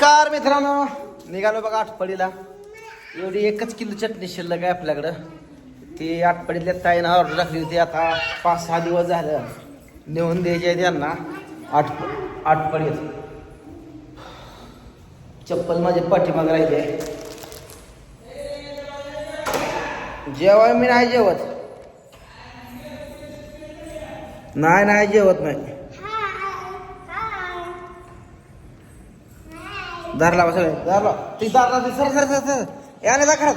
नमस्कार मित्रांनो. निघालो बघा आठपडीला. एवढी एकच किलो चटणी शिल्लक आहे आपल्याकडं. ती आठपडीतल्या ताईनं ऑर्डर टाकली होती. आता पाच सहा दिवस झालं. नेऊन द्यायची आहे त्यांना. आठ आठपडीत. चप्पल माझ्या पाठीमाग राहिले जेवाय मी नाही जेवत. नाही नाही जेवत नाही दार लावा सगळे दार लावा ती दार ती सर सर सर सर. याने जा खरंच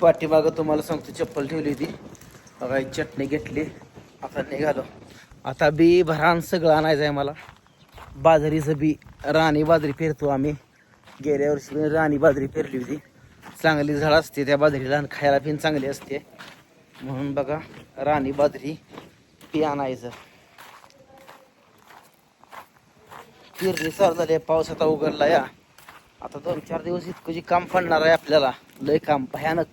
पाठीमागं तुम्हाला सांगतो चप्पल ठेवली होती. बघा चटणी घेतली. आता निघालो. आता बी भरान सगळं आणायचं आहे मला. बाजरीचं बी. राणी बाजरी पेरतो आम्ही. गेल्या वर्षी मी राणी बाजरी पेरली होती. चांगली झाड असते त्या बाजरीला आणि खायला पण चांगली असते. म्हणून बघा राणी बाजरी पी आणायचं. पेरणी चालू झाली आहे, पाऊस आता उघडला या. आता दोन चार दिवस इतकं जे काम पडणार आहे आपल्याला लय काम भयानक.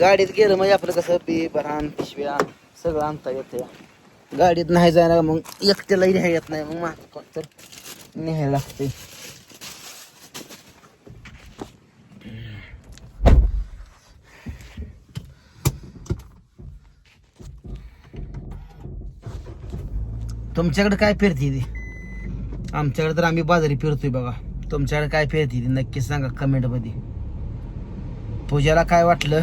गाडीत गेलं म्हणजे आपलं कसं बी भरान पिशव्या सगळं आणता येते. गाडीत नाही जायला मग एकट्यालाही न्याय येत नाही मग माझं कोण तर न्यायला लागते. तुमच्याकडे काय फिरते ती? आमच्याकडे तर आम्ही बाजारी फिरतोय बघा. तुमच्याकडे काय फिरते ती? नक्की सांगा कमेंटमध्ये. पूजाला काय वाटलं?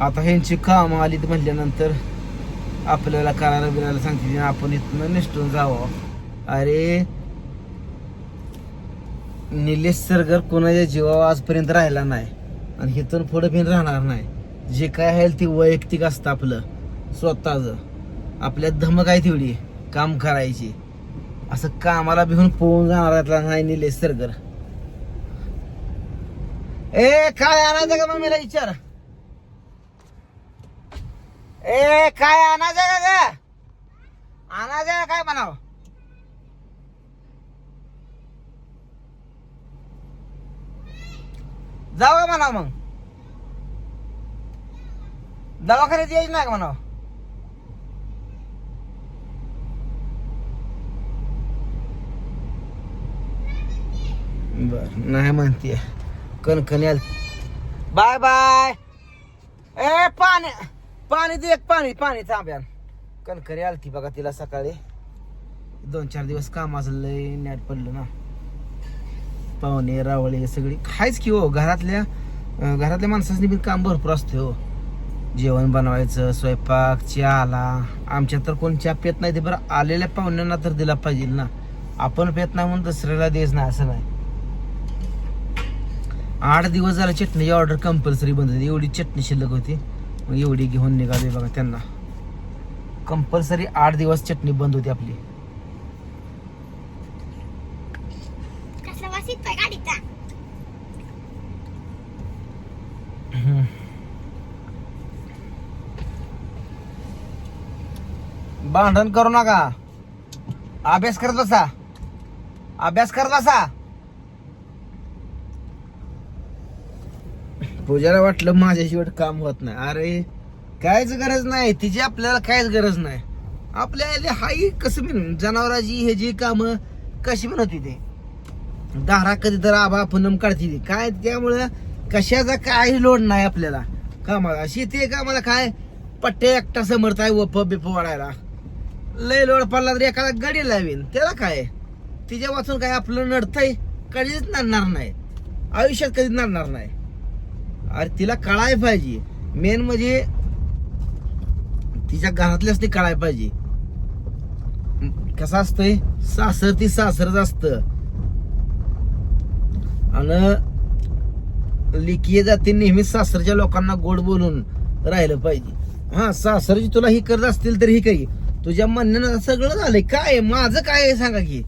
आता ह्यांची काम आली म्हणल्यानंतर आपल्याला करायला बिरायला सांगते आपण इथनं निष्ठून जावं. अरे निलेश सरगर कोणाच्या जीवावर आजपर्यंत राहिला नाही आणि इथून पुढे बिन राहणार नाही. जे काय आहे ते वैयक्तिक असतं आपलं स्वतःच. आपल्या धमक आहे तेवढी काम करायची. असं कामाला भिवून पोहून जाणार नाही निलेश सरगर. ए काय आणायचं का मग मला विचार? ए काय आणायचं का ग? आणायचं का काय म्हणाव? जाऊ म्हणाव मग? दवाखान्यात यायच नाही का म्हणाव? बर नाही म्हणते कणकणी आल बाय बाय. ए पाणी पाणी दे एक पाणी पाणी तांब्यान कणकरी आलती बघा तिला सकाळी. दोन चार दिवस कामाचं लय नॅट पडलं ना. पाहुणे रावळे सगळी. खायच की हो घरातल्या घरातल्या माणसांनी बी काम भरपूर असते हो. जेवण बनवायचं स्वयंपाक चहा आला आमच्या तर कोण चहा पेत नाही ते बरं आलेल्या पाहुण्यांना तर दिला पाहिजे ना. आपण पेत नाही म्हणून दुसऱ्याला देच नाही असं नाही. आठ दिवस झाला चटणीची ऑर्डर कंपल्सरी बंद होती. एवढी चटणी शिल्लक होती. एवढी घेऊन निघाली बघा त्यांना. कंपल्सरी आठ दिवस चटणी बंद होती आपली. भांडण करू नका. अभ्यास करत बसा. अभ्यास करत बसा. पूजाला वाटलं माझ्याशिवाय काम होत नाही. अरे काहीच गरज नाही. तिची आपल्याला काहीच गरज नाही. आपल्याला हाई कसं बिन जनावराची हे जी काम कशी म्हणत होती ते? दारा कधी तर आबा पुनम काढते काय त्यामुळं कशाचा काही लोड नाही आपल्याला. कामाला. शेती कामाला काय? पट्टे एकटा समर्थ आहे वप बिप वाढायला. लय लोड पडला तर एखादा गडी लावीन. त्याला काय? तिच्या वाचून काय आपलं नडतंय? कधीच नडणार नाही. आयुष्यात कधीच नडणार नाही. अरे तिला कळाय पाहिजे. मेन म्हणजे तिच्या घरातल्याच ते कळाय पाहिजे. कसं असतंय? सासर ती सासरच असतं. आणि लिखीय जाती नेहमीच सासरच्या लोकांना गोड बोलून राहिलं पाहिजे. हा सासरची तुला ही करत असतील तर ही काही तुझ्या म्हणण्यानं सगळं झालंय. काय माझं काय आहे? सांगा की.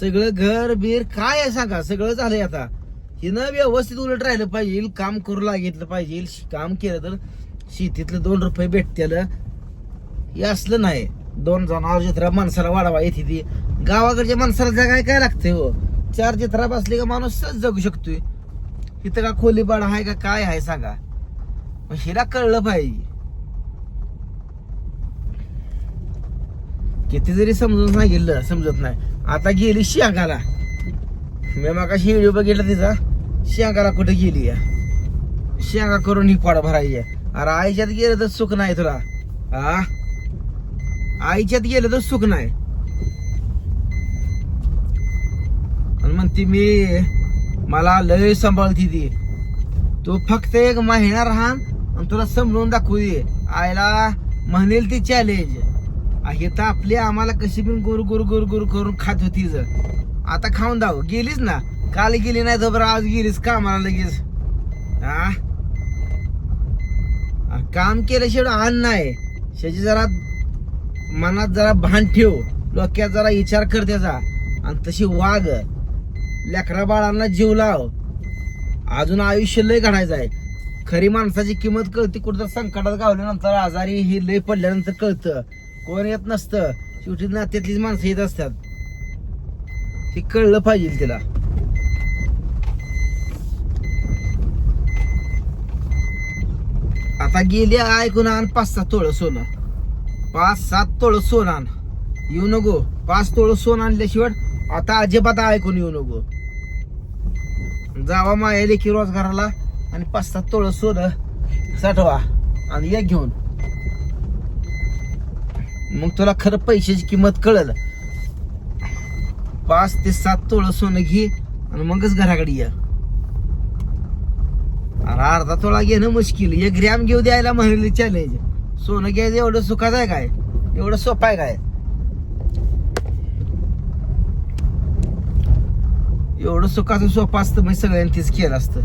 सगळं घर बीर काय आहे? सांगा. सगळं झालंय आता. हिनं व्यवस्थित उलट राहिलं पाहिजे काम करू लागितलं पाहिजे काम केलं तर शेतीतलं दोन रुपये भेटतील. हे असलं नाही. दोन जनावर जत्रा माणसाला वाढवा येते ती. गावाकडच्या माणसाला जगाय काय लागतंय हो? चार जत्रा बसली का माणूस सहज जगू शकतोय. इथं का खोली आहे का काय आहे सांगा. मग हिला कळलं पाहिजे. किती जरी समजून सांगितलं समजत नाही. आता गेली शियांगाला मी मागाशी व्हिडिओ बघितला तिचा. शेंगाला कुठे गेली या? शेंगा करून ही पाड भरायची अरे आईच्यात गेलं तर सुख नाही तुला. आ? आईच्यात गेलं तर सुख नाही. आणि म्हणती मी मला लय सांभाळती ती. तू फक्त एक महिना राहा आणि तुला समजून दाखवू दे. आईला म्हणेल ती चॅलेंज हे तर आपली आम्हाला कशी पण गुरु गुरु गुरु गुरु करून खात होती जर. आता खाऊन दाव गेलीच ना? काल गेली नाही तर बरं आज गेलीस कामाला लगेच. हा? काम केल्याशिवाय अन्न नाही. शेजी जरा मनात जरा भान ठेव. डोक्यात जरा विचार कर त्याचा. आणि तशी वाग. लेकरा बाळांना जीव लाव. अजून आयुष्य लय घडायचं आहे. खरी माणसाची किंमत कळते कुठं संकटात गावल्यानंतर आजारी ही लय पडल्यानंतर कळतं. कोण येत नसतं. शेवटी नात्यातलीच माणसं येत असतात. हे कळलं पाहिजे तिला. आता गेली ऐकून आण पाच सात तोळ सोनं. पाच सात तोळ सोनं आण. येऊ नको. पाच तोळ सोनं आणल्याशिवाय आता अजिबात ऐकून येऊ नको. जावा माया लेखी रोजगाराला आणि पाच सात तोळ सोनं साठवा आणि ये घेऊन. मग तुला खरं पैशाची किंमत कळल. पाच ते सात तोळ सोनं घे आणि मगच घराकडे ये. अरे अर्धा तोळा घेणं मुश्किल. एक ग्रॅम घेऊ द्यायला म्हणले चॅलेंज सोनं घ्यायचं एवढं सुखात आहे काय? एवढं सोपं आहे काय? एवढं सुखाचं सोपं असतं म्हणजे सगळ्यांनी तेच केलं असतं.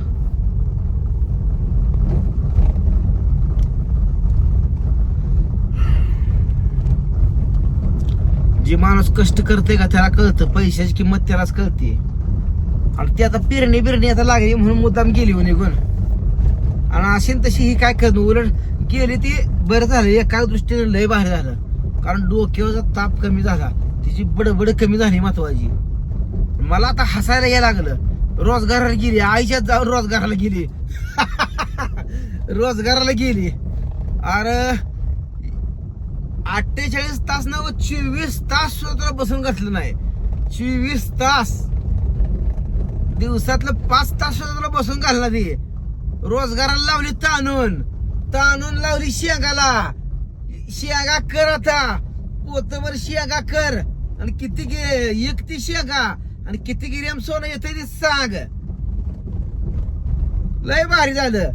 जे माणूस कष्ट करते का त्याला कळतं. पैशाची किंमत त्यालाच कळते आणि ती आता पेरणी बिरणी आता लागली म्हणून मुद्दाम गेली हो निघून. आणि अशी न तशी ही काय करणं? उलट गेली ती बरं झालं. एका दृष्टीने लय भारी झालं. कारण डोक्यावरचा ताप कमी झाला. तिची बडबड कमी झाली महत्वाची. मला आता हसायला यायला लागलं. रोजगाराला गेली. आईच्यात जाऊन रोजगाराला गेली. रोजगाराला गेली. अरे अठ्ठेचाळीस तास ना चोवीस तास सुद्धा बसून घातलं नाही. चोवीस तास. दिवसातलं पाच तास सुद्धा बसून घालला ती रोजगाराला लावली ताणून ताणून लावली शेगाला. शेगा कर आता. पोतवर शेगा कर. आणि किती गे एकती शेगा. आणि किती गिरेम सोनं येते ते साग. लय भारी झालं.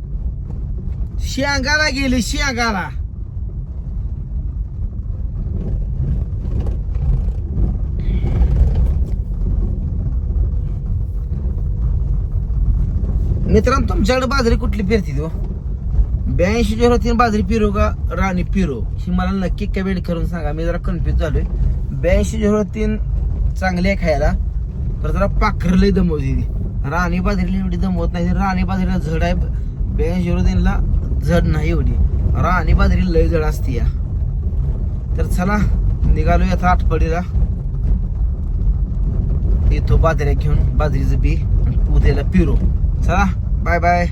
शेंगाला गेली शेंगाला. मित्रांनो तुमच्याकडे बाजरी कुठली पेरती तो हो? ब्याऐंशी झिरो तीन बाजरी पिरो का राणी पिरो ही मला नक्की कमेंट करून सांगा. मी जरा कन्फ्युज झालोय. ब्याऐंशी झिरो तीन चांगली आहे खायला. तर जरा पाखर लय दमवते ती. राणी बाजरीला एवढी दमवत नाही. राणी बाजरीला झड आहे. ब्याऐंशी झिरो तीनला झड नाही एवढी. राणी बाजरी लय जड असते या. तर चला निघालो आता आठवडीला. येतो बाजऱ्या घेऊन बाजरीचं बी आणि उद्याला पिरो चला बाय बाय